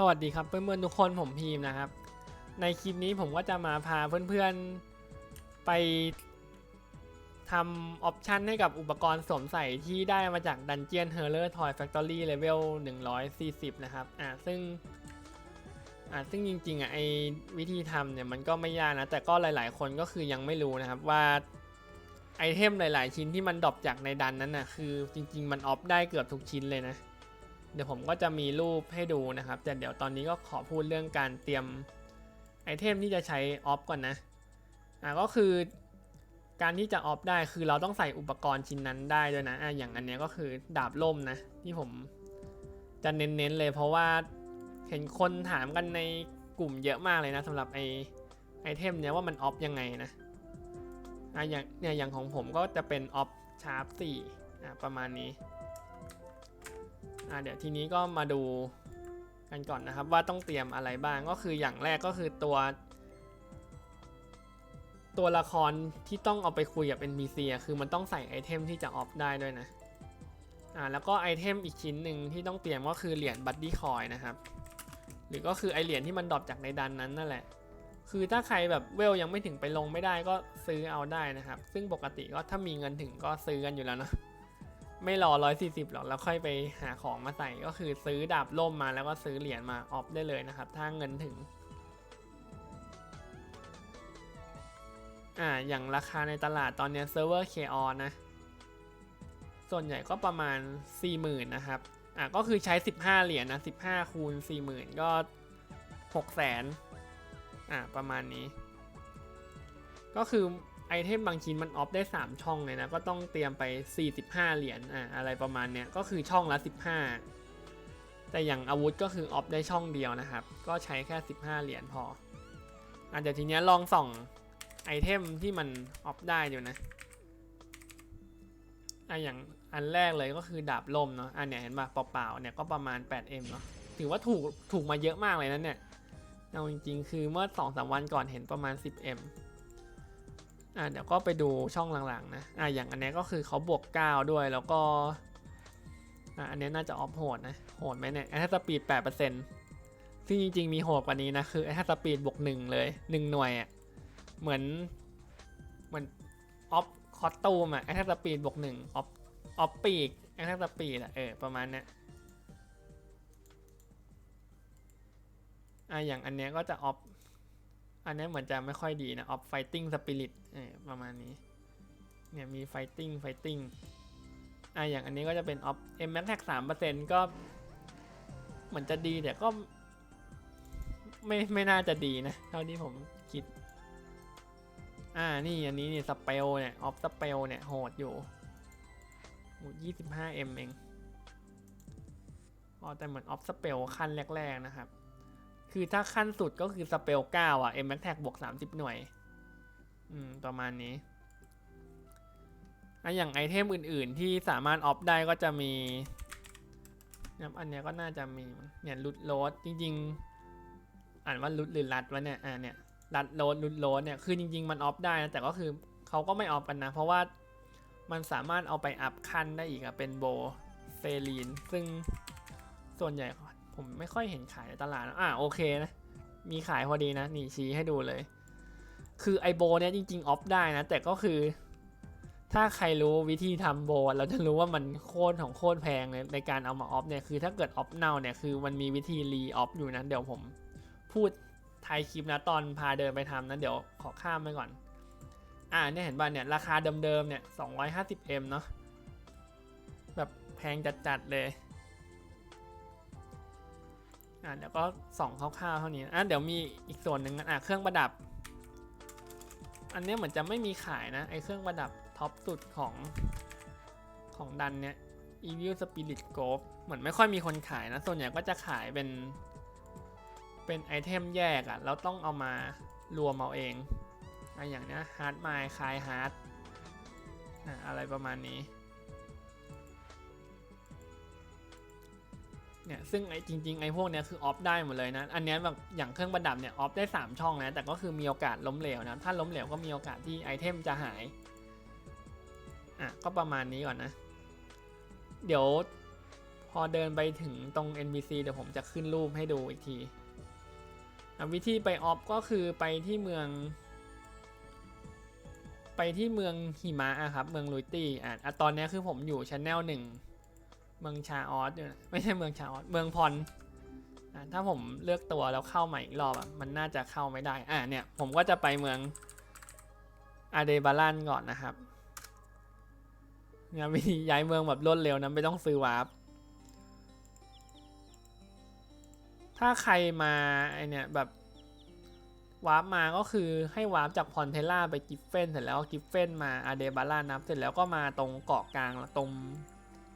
สวัสดีครับเพื่อนๆทุกคนผมพีมนะครับ ในคลิปนี้ผมก็จะมาพาเพื่อนๆไปทำออปชันให้กับอุปกรณ์สวมใส่ที่ได้มาจาก Dungeon h e r l e r Toy Factory Level 140 นะครับอ่าซึ่งอ่าซึ่งจริงๆอะไอวิธีทำเนี่ยมันก็ไม่ยากนะ แต่ก็หลายๆคนก็คือยังไม่รู้นะครับว่าไอเทมหลายๆ ชิ้นที่มันดรอปจากในดันนั้นน่ะคือจริง ๆ มันออฟได้เกือบทุกชิ้นเลยนะ เดี๋ยวผมก็จะมีรูปให้ดูนะครับ แต่เดี๋ยวตอนนี้ก็ขอพูดเรื่องการเตรียมไอเทมที่จะใช้ออฟก่อนนะอ่าก็คือการที่จะออฟได้คือเราต้องใส่อุปกรณ์ชิ้นนั้นได้ด้วยนะอ่าอย่างอันเนี้ยก็คือดาบล่มนะ ที่ผมจะเน้นๆเลย เพราะว่าเห็นคนถามกันในกลุ่มเยอะมากเลยนะสำหรับไอไอเทมเนี้ยว่ามันออฟยังไงนะอ่าอย่างเนี่ยอย่างของผมก็จะเป็นออฟชาร์ปสี่อ่าประมาณนี้ อ่าเดี๋ยวทีนี้ก็มาดูกันก่อนนะครับว่าต้องเตรียมอะไรบ้างก็คืออย่างแรกก็คือตัว ตัวละครที่ต้องเอาไปคุยกับ NPC อะคือมันต้องใส่ไอเทมที่จะออฟได้ด้วยนะอ่าแล้วก็ไอเทมอีกชิ้นหนึ่งที่ต้องเตรียมก็คือเหรียญบัตตี้คอยนะครับหรือก็คือไอเหรียญที่มันดรอปจากในดันนั้นนั่นแหละ คือถ้าใครแบบเวลยังไม่ถึงไปลงไม่ได้ก็ซื้อเอาได้นะครับ ซึ่งปกติก็ถ้ามีเงินถึงก็ซื้อกันอยู่แล้วเนอะ ไม่รอ 140 หรอก แล้วค่อยไปหาของมาใส่ก็คือซื้อดาบล่มมาแล้วก็ซื้อเหรียญมาออฟได้เลยนะครับ ถ้าเงินถึง อ่า อย่างราคาในตลาดตอนเนี้เซิร์ฟเวอร์เคออนนะ ส่วนใหญ่ก็ประมาณ 40,000 นะครับ อ่าก็คือใช้ 15 เหรียญนะ15 คูณ 40,000 ก็ 600,000 อ่า ประมาณนี้ ก็คือ ไอเทมบางชิ้นมันออฟได้ 3 ช่องเลยนะ ก็ต้องเตรียมไป 45 เหรียญอะอะไรประมาณเนี้ยก็คือช่องละ 15 แต่อย่างอาวุธก็คือออฟได้ช่องเดียวนะครับ ก็ใช้แค่ 15 เหรียญพออะเดี๋ยวทีเนี้ยลองส่องไอเทมที่มันออฟได้อยู่นะอะอย่างอันแรกเลยก็คือดาบลมเนาะอันเนี้ยเห็นป่ะเปล่าๆเนี่ยก็ประมาณ 8M เนาะถือว่าถูกถูกมาเยอะมากเลยนะเนี่ยเอาจริงๆ คือเมื่อ2-3วันก่อนเห็นประมาณ 10M อ่าเดี๋ยวก็ไปดูช่องหลังๆนะอ่าอย่างอันนี้ก็คือเขาบวก 9 ด้วยแล้วก็อ่าอันนี้น่าจะออฟโหดนะโหดไหมเนี่ยแอทสปีด8%ซึ่งจริงๆมีโหดกว่านี้นะคือแอทสปีดบวก1เลย1หน่วยอะ่ะเหมือนเหมือนออฟคอตตูมอะแอทสปีดบวก1ออฟออฟปีกแอทสปีดอะเออประมาณเนี้ยอ่าอย่างอันเนี้ยก็จะออฟ อันนี้เหมือนจะไม่ค่อยดีนะออฟไฟติ้งสปิริตประมาณนี้ เนี่ยมีไฟติ้งไฟติ้งอะอย่างอันนี้ก็จะเป็นออฟเอ็มแม็กแท็กสามเปอร์เซ็นต์ก็เหมือนจะดีแต่ก็ ไม่ไม่น่าจะดีนะ เท่าที่ผมคิด อ่านี่อันนี้นี่สเปลเนี่ยออฟสเปลเนี่ยโหดอยู่ยี่สิบห้าเอ็มเองอ๋อแต่เหมือนออฟสเปลขั้นแรก ๆ นะครับ คือถ้าขั้นสุดก็คือสเปล9อะ M Max Tag บวก30หน่วย อืม ประมาณนี้อะอย่างไอเทมอื่น ๆ ที่สามารถออฟได้ก็จะมีนอันเนี้ยก็น่าจะมีเนี่ยลุดโรดจริง ๆ อ่านว่าลุดหรือลัดวะเนี่ยอ่าเนี่ยลัดโรดลุดโรดเนี่ยคือจริง ๆ มันออฟได้นะแต่ก็คือเขาก็ไม่ออฟกันนะ เพราะว่ามันสามารถเอาไปอัพขั้นได้อีกอะเป็นโบเซลีน ซึ่งส่วนใหญ่ ผมไม่ค่อยเห็นขายในตลาดนะอะโอเคนะ มีขายพอดีนะ นี่ชี้ให้ดูเลย คือไอโบเนี่ยจริงๆออฟได้นะ แต่ก็คือ ถ้าใครรู้วิธีทำโบเราจะรู้ว่ามันโคตรของโคตรแพงเลยในการเอามาออฟเนี่ยคือถ้าเกิดออฟเน่าเนี่ยคือมันมีวิธีรีออฟอยู่นะเดี๋ยวผมพูดท้ายคลิปนะตอนพาเดินไปทำนะเดี๋ยวขอข้ามไปก่อน อ่าเนี่ยเห็นป่ะเนี่ยราคาเดิมๆเนี่ย 250M เนาะแบบแพงจัดๆเลย อะเดี๋ยวก็ส่องคร่าวๆเท่านี้อะเดี๋ยวมีอีกส่วนหนึ่งอะเครื่องประดับ อันเนี้ยเหมือนจะไม่มีขายนะไอเครื่องประดับท็อปสุดของของดันเนี้ย Evil Spirit g o เหมือนไม่ค่อยมีคนขายนะ ส่วนใหญ่ก็จะขายเป็น เป็นไอเทมแยกอะ่ะแล้วต้องเอามารวมเอาเองอะอย่างเนี้ยฮาร์ดไมล์คลายฮาร์ดอะไรประมาณนี้ เนี่ยซึ่งไอ้จริงๆไอ้พวกเนี้ยคือออฟได้หมดเลยนะ อันเนี้ยแบบอย่างเครื่องประดับเนี่ยออฟได้ 3 ช่องนะแต่ก็คือมีโอกาสล้มเหลวนะถ้าล้มเหลวก็มีโอกาสที่ไอเทมจะหายอะก็ประมาณนี้ก่อนนะ เดี๋ยวพอเดินไปถึงตรง NPC เดี๋ยวผมจะขึ้นรูปให้ดูอีกทีอะวิธีไปออฟก็คือไปที่เมือง ไปที่เมืองหิมะอะครับเมืองลุยตี้อะตอนนี้คือผมอยู่ชั้นแนลหนึ่ง เมืองชาออสอยู่นะไม่ใช่เมืองชาออสเมืองพรถ้าผมเลือกตัวแล้วเข้าใหม่อีกรอบอะมันน่าจะเข้าไม่ได้อะเนี่ยผมก็จะไปเมืองอาเดบาลันก่อนนะครับเนี่ยวิธีย้ายเมืองแบบรวดเร็วนะไม่ต้องซื้อวาร์ปถ้าใครมาไอเนี่ยแบบวาร์ปมาก็คือให้วาร์ปจากพอนเทล่าไปกิฟเฟนเสร็จแล้วกิฟเฟนมาอาเดบาร่านับเสร็จแล้วก็มาตรงเกาะกลางตรง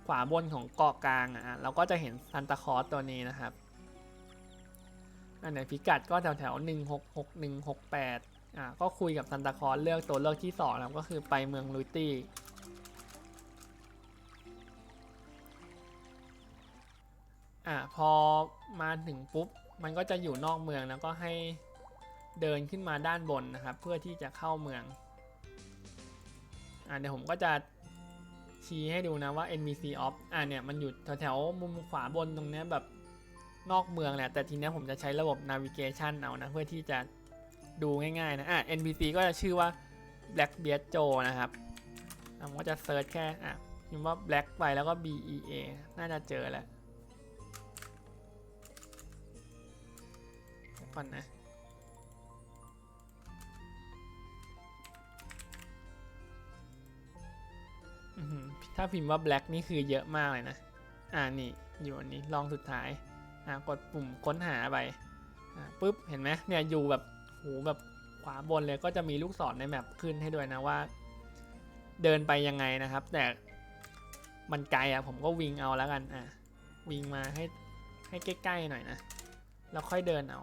ขวาบนของเกาะกลางอะเราก็จะเห็นซันตาคอสตัวนี้นะครับอันไหนพิกัดก็แถวแถวหนึ่งหกหกหนึ่งหกแปดอ่าก็คุยกับซันตาคอสเลือกตัวเลือกที่สองนะครับก็คือไปเมืองลุยตี้อะพอมาถึงปุ๊บมันก็จะอยู่นอกเมืองแล้วก็ให้เดินขึ้นมาด้านบนนะครับ เพื่อที่จะเข้าเมืองอะเดี๋ยวผมก็จะ ชี้ให้ดูนะว่า NPC off อะเนี่ยมันอยู่แถวๆมุมขวาบนตรงนี้แบบนอกเมืองแหละ แต่ทีนี้ผมจะใช้ระบบ navigation เอานะ เพื่อที่จะดูง่ายๆนะ อะ NPC ก็จะชื่อว่า Blackbeard Joe นะครับผมก็จะเซิร์ชแค่ อะพิมพ์ว่า Black ไปแล้วก็ B E A น่าจะเจอแหละก่อนนะ ถ้าพิมพ์ว่า black นี่คือเยอะมากเลยนะ อ่านี่อยู่อันนี้ลองสุดท้าย อ่ากดปุ่มค้นหาไป อ่าปุ๊บเห็นไหมเนี่ยอยู่แบบโหแบบขวาบนเลยก็จะมีลูกศรในแมปขึ้นให้ด้วยนะว่า เดินไปยังไงนะครับ แต่มันไกลอะผมก็วิ่งเอาแล้วกันอะวิ่งมาให้ให้ใกล้ๆหน่อยนะแล้วค่อยเดินเอา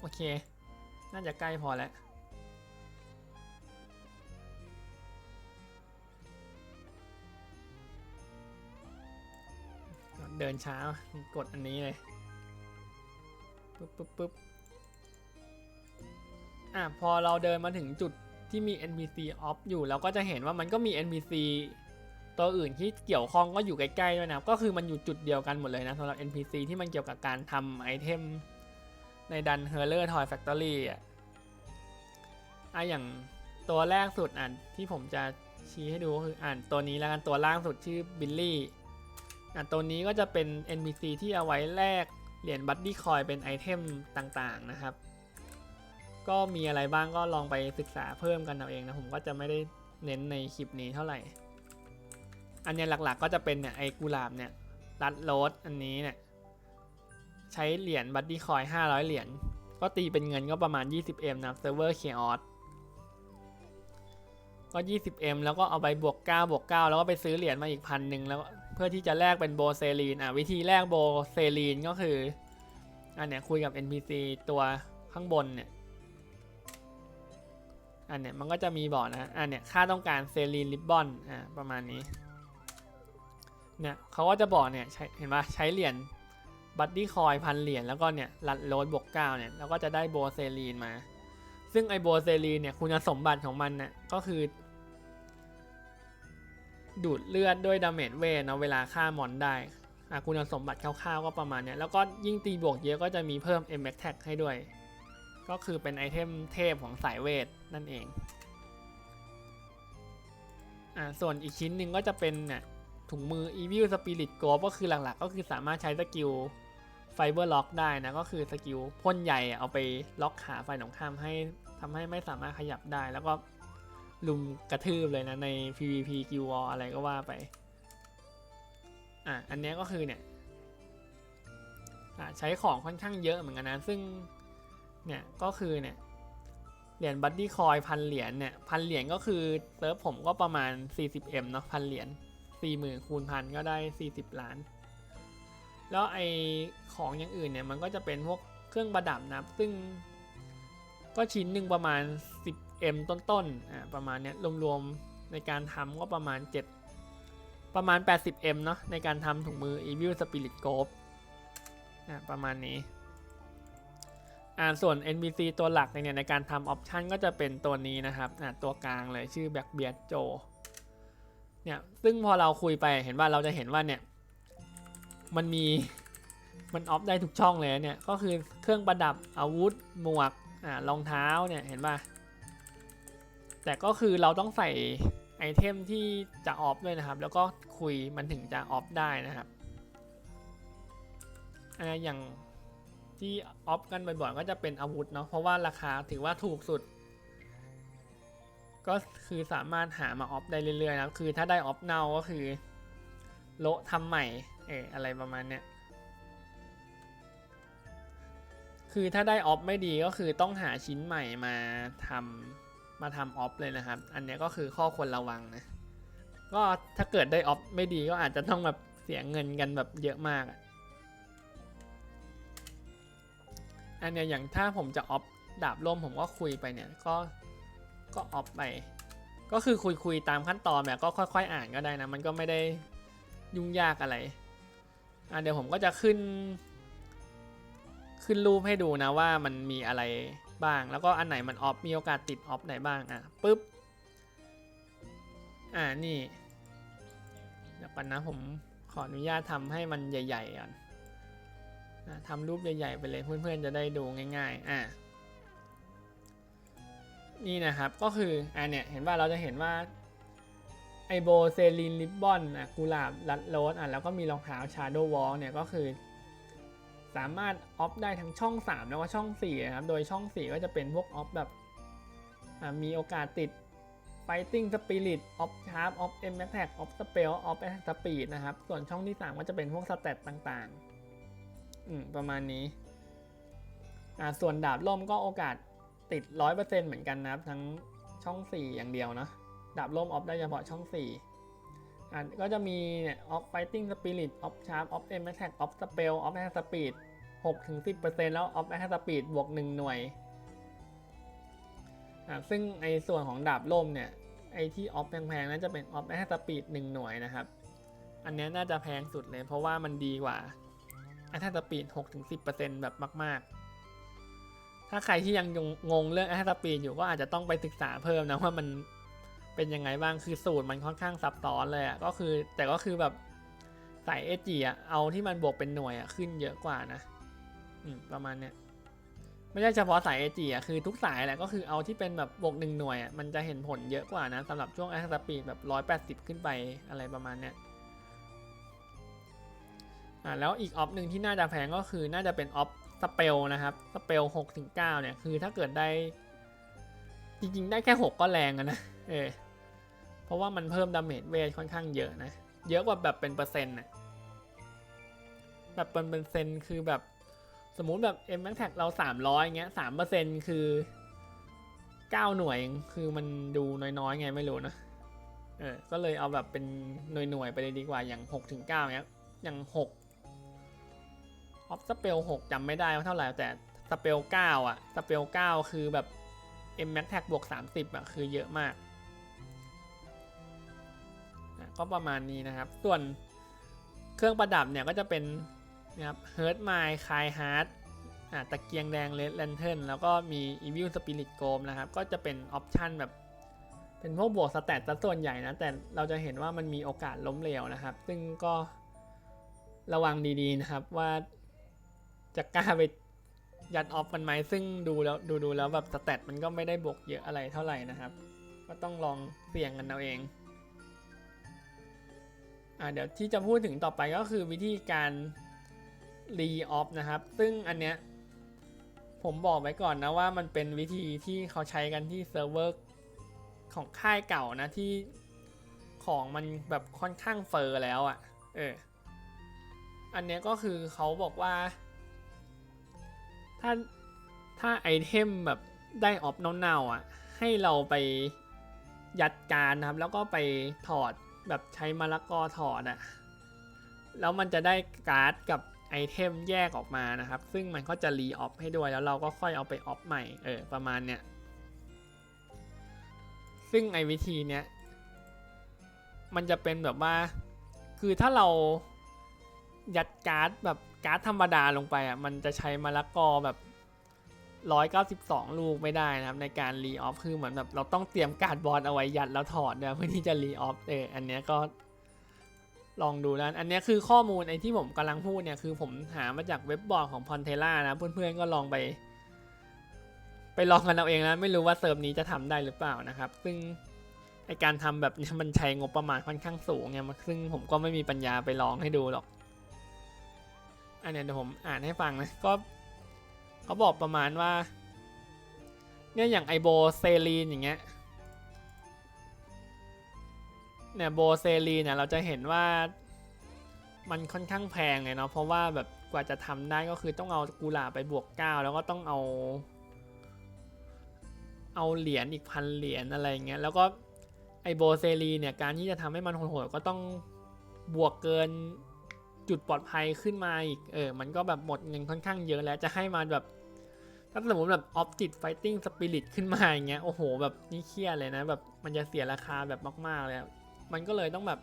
โอเค น่าจะใกล้พอแล้ว เดินช้ากดอันนี้เลยปุ๊บปุ๊บปุ๊บอะพอเราเดินมาถึงจุดที่มี NPC off อยู่เราก็จะเห็นว่ามันก็มี NPC ตัวอื่นที่เกี่ยวข้องก็อยู่ใกล้ๆด้วยนะก็คือมันอยู่จุดเดียวกันหมดเลยนะสำหรับ NPC ที่มันเกี่ยวกับการทำไอเทมในดันเฮอร์เลอร์ทอยแฟคทอรี่อะอะอย่างตัวแรกสุดอ่านที่ผมจะชี้ให้ดูก็คืออ่านตัวนี้แล้วกันตัวล่างสุดชื่อบิลลี่ อะตัวนี้ก็จะเป็น NPC ที่เอาไว้แลกเหรียญบัตตี้คอยเป็นไอเทมต่างๆนะครับ ก็มีอะไรบ้างก็ลองไปศึกษาเพิ่มกันเอาเองนะ ผมก็จะไม่ได้เน้นในคลิปนี้เท่าไหร่ อันเนี้ยหลักๆก็จะเป็นเนี่ยไอกุหลาบเนี่ยรัดโรสอันนี้เนี่ยใช้เหรียญบัตตี้คอย500 เหรียญก็ตีเป็นเงินก็ประมาณ 20M นะเซิร์ฟเวอร์เคออสก็ 20M แล้วก็เอาไปบวก 9 บวก 9 แล้วก็ไปซื้อเหรียญมาอีกพันหนึ่งแล้ว พื่อที่จะแลกเป็นโบเซลีนอะวิธีแลกโบเซลีนก็คืออันเนี้ยคุยกับ NPC ตัวข้างบนเนี่ยอันเนี้ยมันก็จะมีบอกนะอันเนี้ยค่าต้องการเซลีนริบบอนอ่าประมาณนี้เนี่ยเขาก็จะบอกเนี่ยใช้เห็นปะใช้เหรียญบัตตี้คอยพันเหรียญแล้วก็เนี่ยลัดโรดบวกเก้าเนี่ยแล้วก็จะได้โบเซลีนมา ซึ่งไอโบเซลีนเนี่ยคุณสมบัติของมันเนี่ยก็คือ ดูดเลือดด้วยดาเมจเวทเนาะเวลาฆ่ามอนได้อะคุณสมบัติคร่าวๆก็ประมาณเนี้ยแล้วก็ยิ่งตีบวกเยอะก็จะมีเพิ่ม m x t a g ให้ด้วย ก็คือเป็นไอเทมเทพของสายเวทนั่นเองอ่าส่วนอีกชิ้นหนึ่งก็จะเป็นเนี่ยถุงมือ Evil Spirit g o ก็คือหลักๆ ก็คือสามารถใช้สกิลไฟเบอร์ล็อกได้นะ ก็คือสกิลพ่นใหญ่เอาไปล็อกขาฝ่ายตรงข้ามให้ทำให้ไม่สามารถขยับได้แล้วก็ ลุมกระทืบเลยนะใน PVP กิววออะไรก็ว่าไป อะ อันนี้ก็คือเนี่ยอะใช้ของค่อนข้างเยอะเหมือนกันนะ ซึ่งเนี่ยก็คือเนี่ยเหรียญบัตตี้คอยพันเหรียญเนี่ยพันเหรียญก็คือเซิร์ฟผมก็ประมาณ 40M เนาะพันเหรียญสี่หมื่นคูณพันก็ได้สี่สิบล้าน แล้วไอของอย่างอื่นเนี่ยมันก็จะเป็นพวกเครื่องประดับนะซึ่งก็ชิ้นหนึ่งประมาณ M ต้นๆอ่าประมาณเนี้ยรวมๆในการทำก็ประมาณ 7 ประมาณ 80M เนาะในการทำถุงมือ Evil Spirit g o p อ่าประมาณนี้อ่าส่วน NPC ตัวหลักเนี่ยในการทำออปชันก็จะเป็นตัวนี้นะครับอ่าตัวกลางเลยชื่อ Blackbeard Joe เนี่ยซึ่งพอเราคุยไปเห็นว่าเราจะเห็นว่าเนี่ยมันมีมันออฟได้ทุกช่องเลยเนี่ยก็คือเครื่องประดับอาวุธหมวกอ่ารองเท้าเนี่ยเห็นป่ะ แต่ก็คือเราต้องใส่ไอเทมที่จะออฟด้วยนะครับ แล้วก็คุยมันถึงจะออฟได้นะครับอย่างที่ออฟกันบ่อยๆก็จะเป็นอาวุธเนาะเพราะว่าราคาถือว่าถูกสุด ก็คือสามารถหามาออฟได้เรื่อยๆนะคือถ้าได้ออฟเนาก็คือโละทำใหม่เอออะไรประมาณเนี้ยคือถ้าได้ออฟไม่ดีก็คือต้องหาชิ้นใหม่มาทำ มาทำออฟเลยนะครับ อันเนี้ยก็คือข้อควรระวังนะ ก็ถ้าเกิดได้ออฟไม่ดีก็อาจจะต้องแบบเสียเงินกันแบบเยอะมาก อันเนี้ยอย่างถ้าผมจะออฟดาบร่มผมก็คุยไปเนี่ยก็ก็ออฟไป ก็คือคุยคุยๆตามขั้นตอนแบบก็ค่อย ๆ อ่านก็ได้นะ มันก็ไม่ได้ยุ่งยากอะไร อะเดี๋ยวผมก็จะขึ้น ขึ้นรูปให้ดูนะว่ามันมีอะไร บ้าง แล้วก็อันไหนมันออฟมีโอกาสติดออฟไหนบ้างอะปุ๊บอ่านี่เดี๋ยวกันนะผมขออนุญาตทำให้มันใหญ่ๆก่อนทำรูปใหญ่ๆไปเลยเพื่อนๆจะได้ดูง่ายๆอะนี่นะครับก็คืออ่าเนี่ยเห็นว่าเราจะเห็นว่าไอโบเซลินลิบบอนอะกุหลาบลัดโรสอะแล้วก็มีรองเท้าชาโดวอลเนี่ยก็คือ สามารถออฟได้ทั้งช่อง 3 แล้วก็ช่อง4นะครับ โดยช่อง 4 ก็จะเป็นพวกออฟแบบมีโอกาสติด Fighting Spirit ออฟชาร์ปออฟเอ็มแท็กออฟสเปลออฟแอทสปีดนะครับ ส่วนช่องที่ 3 ก็จะเป็นพวกสเตตต่างๆ อืม ประมาณนี้ อ่า ส่วนดาบล่มก็โอกาสติด 100%เหมือนกันนะครับ ทั้งช่อง 4 อย่างเดียวเนาะ ดาบล่มออฟได้เฉพาะช่อง 4 อะก็จะมีเนี่ยออฟไฟติ้งสปิริตออฟชาร์ปออฟเอ็มแท็กออฟสเปลออฟแอทสปีดหกถึงสิบเปอร์เซ็นต์แล้วออฟแอทสปีดบวกหนึ่งหน่วยอะซึ่งไอส่วนของดาบล่มเนี่ยไอที่ออฟแพงๆน่าจะเป็นออฟแอทสปีดหนึ่งหน่วยนะครับ อันนี้น่าจะแพงสุดเลยเพราะว่ามันดีกว่าแอทสปีดหกถึงสิบเปอร์เซ็นต์แบบมาก ๆถ้าใครที่ยังงงเรื่องแอทสปีดอยู่ก็อาจจะต้องไปศึกษาเพิ่มนะว่ามัน เป็นยังไงบ้างคือสูตรมันค่อนข้างซับซ้อนเลยอะก็คือแต่ก็คือแบบใส่เอจีอะเอาที่มันบวกเป็นหน่วยอะขึ้นเยอะกว่านะอืมประมาณเนี้ยไม่ใช่เฉพาะสายเอจีอะคือทุกสายแหละก็คือเอาที่เป็นแบบบวกหนึ่งหน่วยอะมันจะเห็นผลเยอะกว่านะสำหรับช่วงแอคสปีดแบบร้อยแปดสิบขึ้นไปอะไรประมาณเนี้ยอ่าแล้วอีกออฟหนึ่งที่น่าจะแพงก็คือน่าจะเป็นออฟสเปลนะครับสเปลหกถึงเก้าเนี่ยคือถ้าเกิดได้จริงๆ ได้แค่หกก็แรงอะนะ เออ เพราะว่ามันเพิ่มดาเมจเวทค่อนข้างเยอะนะ เยอะกว่าแบบเป็นเปอร์เซ็นต์นะแบบเป็นเปอร์เซ็นต์คือแบบสมมุติแบบ M Max Tag เรา300เงี้ย3เปอร์เซ็นต์คือ9หน่วย คือมันดูน้อยๆไงไม่รู้นะเออ ก็เลยเอาแบบเป็นหน่วยๆไปเลยดีกว่าอย่าง6ถึง9เงี้ย อย่าง6ออฟสเปล6จำไม่ได้ว่าเท่าไหร่แต่สเปล9อะ สเปล9คือแบบ M Max Tag บวก30อะคือเยอะมาก ก็ประมาณนี้นะครับ ส่วนเครื่องประดับเนี่ยก็จะเป็นนะครับเฮิร์ตไมล์คายฮาร์ดอ่าตะเกียงแดงเลดแลนเทิร์นแล้วก็มีอีวิลสปิริตโกมนะครับ ก็จะเป็นออปชันแบบ เป็นพวกบวกสแตทซะส่วนใหญ่นะ แต่เราจะเห็นว่ามันมีโอกาสล้มเหลวนะครับ ซึ่งก็ระวังดีๆนะครับว่าจะกล้าไปยัดออฟมันไหมซึ่งดูแล้วดูดูแล้วแบบสแตทมันก็ไม่ได้บวกเยอะอะไรเท่าไหร่นะครับ ก็ต้องลองเสี่ยงกันเอาเอง อ่าเดี๋ยวที่จะพูดถึงต่อไปก็คือวิธีการรีออฟนะครับ ซึ่งอันเนี้ยผมบอกไว้ก่อนนะว่ามันเป็นวิธีที่เขาใช้กันที่เซิร์ฟเวอร์ของค่ายเก่านะที่ของมันแบบค่อนข้างเฟอร์แล้วอะ่ะ เออ อันเนี้ยก็คือเขาบอกว่า ถ้าถ้าไอเทมแบบได้ออฟเน่าๆอะ ให้เราไปยัดการนะครับ แล้วก็ไปถอด แบบใช้มะละกอถอดอะแล้วมันจะได้การ์ดกับไอเทมแยกออกมานะครับ ซึ่งมันก็จะรีออฟให้ด้วยแล้วเราก็ค่อยเอาไปออฟใหม่เออประมาณเนี้ยซึ่งไอวิธีเนี้ยมันจะเป็นแบบว่า คือถ้าเรายัดการ์ดแบบการ์ดธรรมดาลงไปอะมันจะใช้มะละกอแบบ ร้อยเก้าสิบสองลูกไม่ได้นะครับ ในการรีออฟคือเหมือนแบบเราต้องเตรียมการ์ดบอลเอาไว้ยัดแล้วถอดเนี่ยเพื่อที่จะรีออฟเอออันเนี้ยก็ลองดูแล้วอันนี้คือข้อมูลไอ้ที่ผมกำลังพูดเนี่ยคือผมหามาจากเว็บบอร์ดของพอนเทล่านะ เพื่อนๆก็ลองไป ไปลองกันเอาเองนะ ไม่รู้ว่าเซิร์ฟนี้จะทำได้หรือเปล่านะครับ ซึ่งไอการทำแบบนี้มันใช้งบประมาณค่อนข้างสูงไงมันซึ่งผมก็ไม่มีปัญญาไปลองให้ดูหรอก อันนี้เดี๋ยวผมอ่านให้ฟังนะก็ เขาบอกประมาณว่า เนี่ยอย่างไอโบเซลีนอย่างเงี้ยเนี่ยโบเซลีนเนี่ยเราจะเห็นว่ามันค่อนข้างแพงเลยเนาะเพราะว่าแบบกว่าจะทำได้ก็คือต้องเอากุหลาบไปบวกเก้าแล้วก็ต้องเอา เอาเหรียญอีกพันเหรียญอะไรเงี้ยแล้วก็ไอโบเซลีเนี่ยการที่จะทำให้มันโหดๆก็ต้องบวกเกิน จุดปลอดภัยขึ้นมาอีก เออ มันก็แบบหมดเงินค่อนข้างเยอะแล้วจะให้มันแบบ ถ้าสมมติแบบออ t จิตไฟติ้งสปิริตขึ้นมาอย่างเงี้ย โอ้โห แบบนี่เครียดเลยนะ แบบมันจะเสียราคาแบบมากๆเลย มันก็เลยต้องแบบ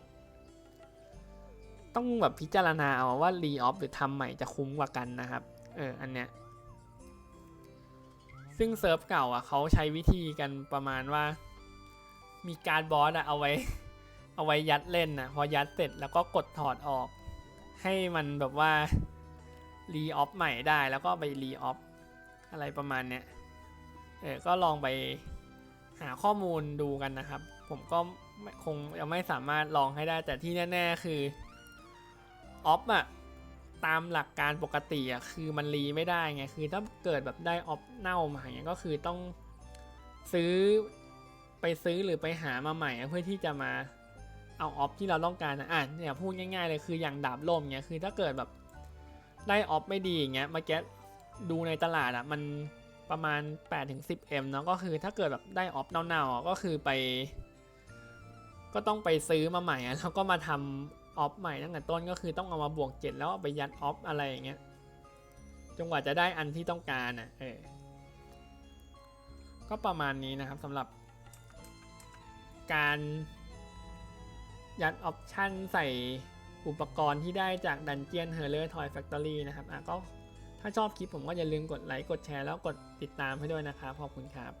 ต้องแบบพิจารณาเอาว่ารีออฟหรือทำใหม่จะคุ้มกว่ากันนะครับ เออ อันเนี้ย ซึ่งเซิร์ฟเก่าอะเขาใช้วิธีกันประมาณว่า มีการบอสอะเอาไว้เอาไว้ยัดเล่นนะพอยัดเสร็จแล้วก็กดถอดออก ให้มันแบบว่ารีออฟใหม่ได้แล้วก็ไปรีออฟอะไรประมาณเนี้ยเออก็ลองไปหาข้อมูลดูกันนะครับ ผมก็คงยังไม่สามารถลองให้ได้แต่ที่แน่ๆคือออฟอะตามหลักการปกติอะคือมันรีไม่ได้ไงคือถ้าเกิดแบบได้ออฟเน่ามาอย่างเงี้ยก็คือต้องซื้อไปซื้อหรือไปหามาใหม่เพื่อที่จะมา เอาออฟที่เราต้องการนะอะเนี่ยพูดง่ายๆเลยคืออย่างดาบล่มเงี้ยคือถ้าเกิดแบบได้ออฟไม่ดีอย่างเงี้ยเมื่อกี้ดูในตลาดอะมันประมาณ 8-10M เนาะก็คือถ้าเกิดแบบได้ออฟเน่าๆก็คือไป ก็ต้องไปซื้อมาใหม่อะแล้วก็มาทำออฟใหม่ตั้งแต่ต้นก็คือต้องเอามาบวกเจ็ดแล้วไปยัดออฟอะไรอย่างเงี้ยจนกว่าจะได้อันที่ต้องการอะเออก็ประมาณนี้นะครับสำหรับการ ยัดออปชันใส่อุปกรณ์ที่ได้จากดันเจียนเฮอร์เลอร์ทอยแฟคทอรี่นะครับอะก็ถ้าชอบคลิปผมก็อย่าลืมกดไลค์กดแชร์แล้วกดติดตามให้ด้วยนะครับขอบคุณครับ